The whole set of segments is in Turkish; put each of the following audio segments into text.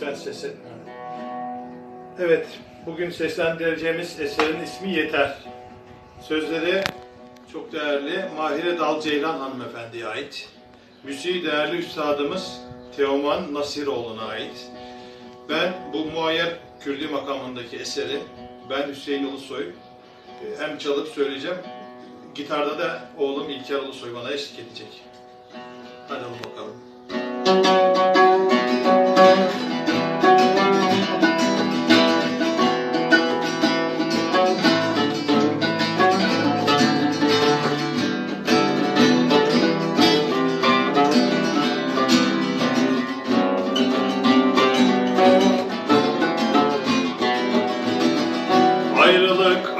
Sen sesi. Evet, bugün seslendireceğimiz eserin ismi Yeter. Sözleri çok değerli Mahire Dal Ceylan hanımefendiye ait. Müziği değerli üstadımız Teoman Nasiroğlu'na ait. Ben bu muayyer Kürdi makamındaki eseri, ben Hüseyin Ulusoy, e, hem çalıp söyleyeceğim, gitarda da oğlum İlker Ulusoy bana eşlik edecek. Hadi bakalım. Ayrılık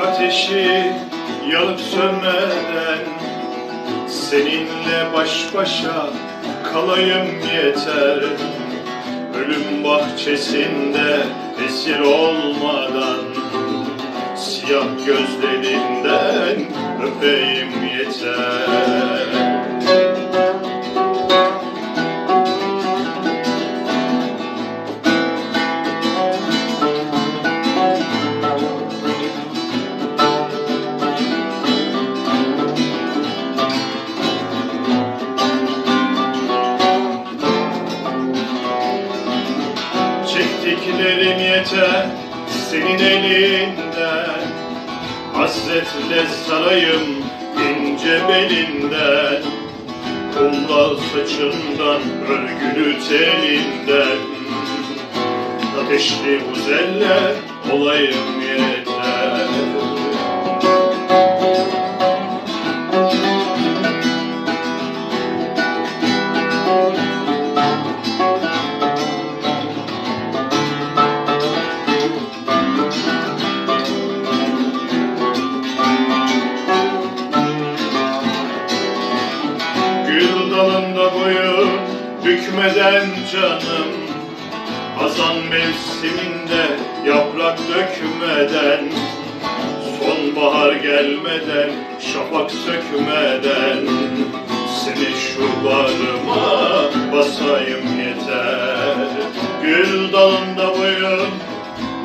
ateşi yanıp sönmeden Seninle baş başa kalayım yeter. Ölüm bahçesinde esir olmadan Siyah gözlerinden öpeyim yeter Çektiklerim yeter senin elinden. Hasretle sarayım ince belinden. Kumral saçından örgülü telinden. Ateşli buzeller olayım yeter dalında boyu bükmeden canım. Hazan mevsiminde yaprak dökmeden Sonbahar gelmeden, şafak sökmeden Seni şu bağrıma basayım yeter. Gül dalında boyu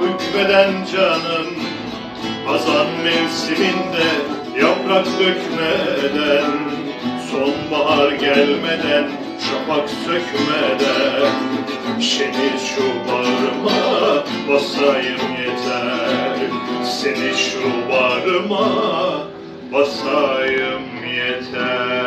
bükmeden canım Hazan mevsiminde yaprak dökmeden Sonbahar gelmeden şafak sökmeden Seni şu bağrıma basayım yeter. Seni şu bağrıma basayım yeter